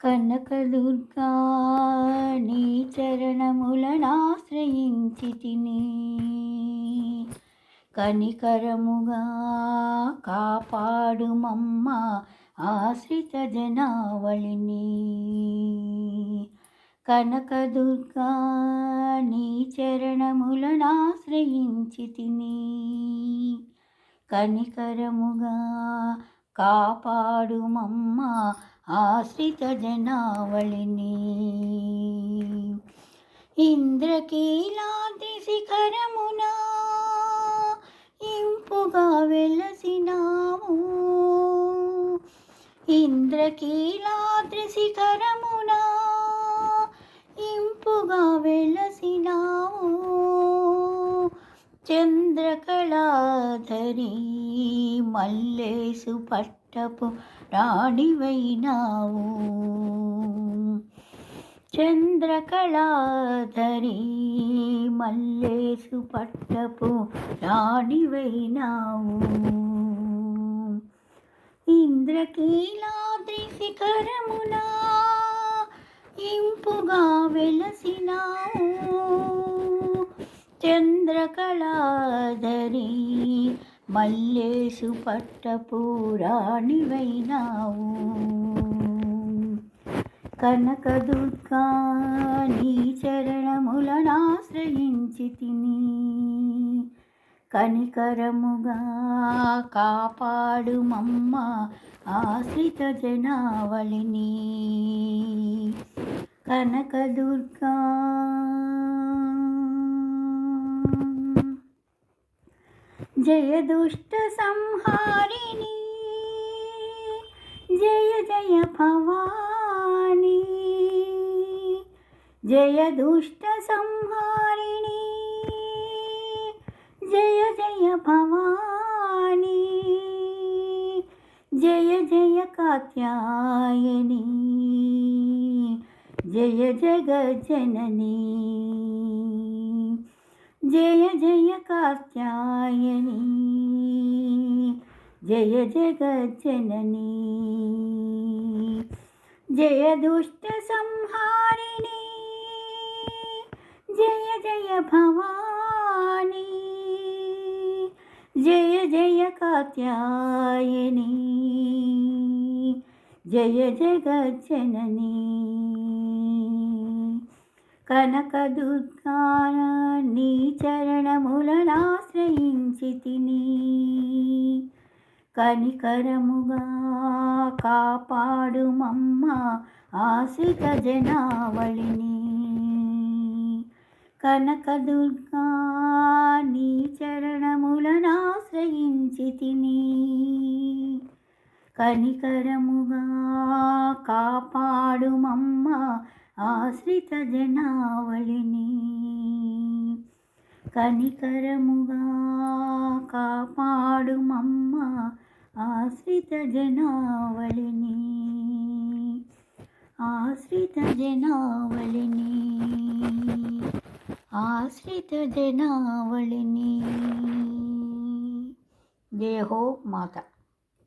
కనకదుర్గా నీ చరణములనాశ్రయించి తిని కనికరముగా కాపాడుమమ్మ ఆశ్రిత జనావళిని. కనకదుర్గా నీ చరణములనాశ్రయించి తిని కనికరముగా కాపాడుమమ్మ ఆశ్రిత జనావళిని. ఇంద్రకీలాద్రి శిఖరమున ఇంపుగా వెలసినాము ఇంద్రకీలాద్రి శిఖరమున ఇంపుగా వెలసినాము చంద్రకళాధరి మల్లేసు పట్టపు రాణివైనావు. చంద్రకళాధరి మల్లేసు పట్టపు రాణివైనావు. ఇంద్రకీలాద్రి శిఖరమునా ఇంపుగా వెలసినావు. చంద్రకళాధరి మల్లేసు పట్టపురాణివైనావు కనకదుర్గా నీ చరణములనాశ్రయించి తిని కనికరముగా కాపాడు మమ్మ ఆశ్రిత జనావళిని. కనకదుర్గా జయ దుష్ట సంహారిణి జయ జయ భవాని జయ దుష్ట సంహారిణి జయ జయ భవాని జయ జయ కాత్యాయని జయ జగజ్జననీ జయ జయ కాత్యాయని జయ జగజ్జననీ జయ దుష్ట సంహారిణి జయ జయ భవాని జయ జయ కాత్యాయని జయ జగజ్జననీ కనకదుర్గా నీ చరణములనాశ్రయించి తిని కనికరముగా కాపాడు మమ్మ ఆశ్రిత జనావళిని. కనకదుర్గా నీ చరణములనాశ్రయించి తిని కనికరముగా కాపాడు మమ్మ ఆశ్రిత జనావళిని కనికరముగా కాపాడు మమ్మ ఆశ్రిత జనావళిని. ఆశ్రిత జనావళిని ఆశ్రిత జనావళిని. జయ హో మాత.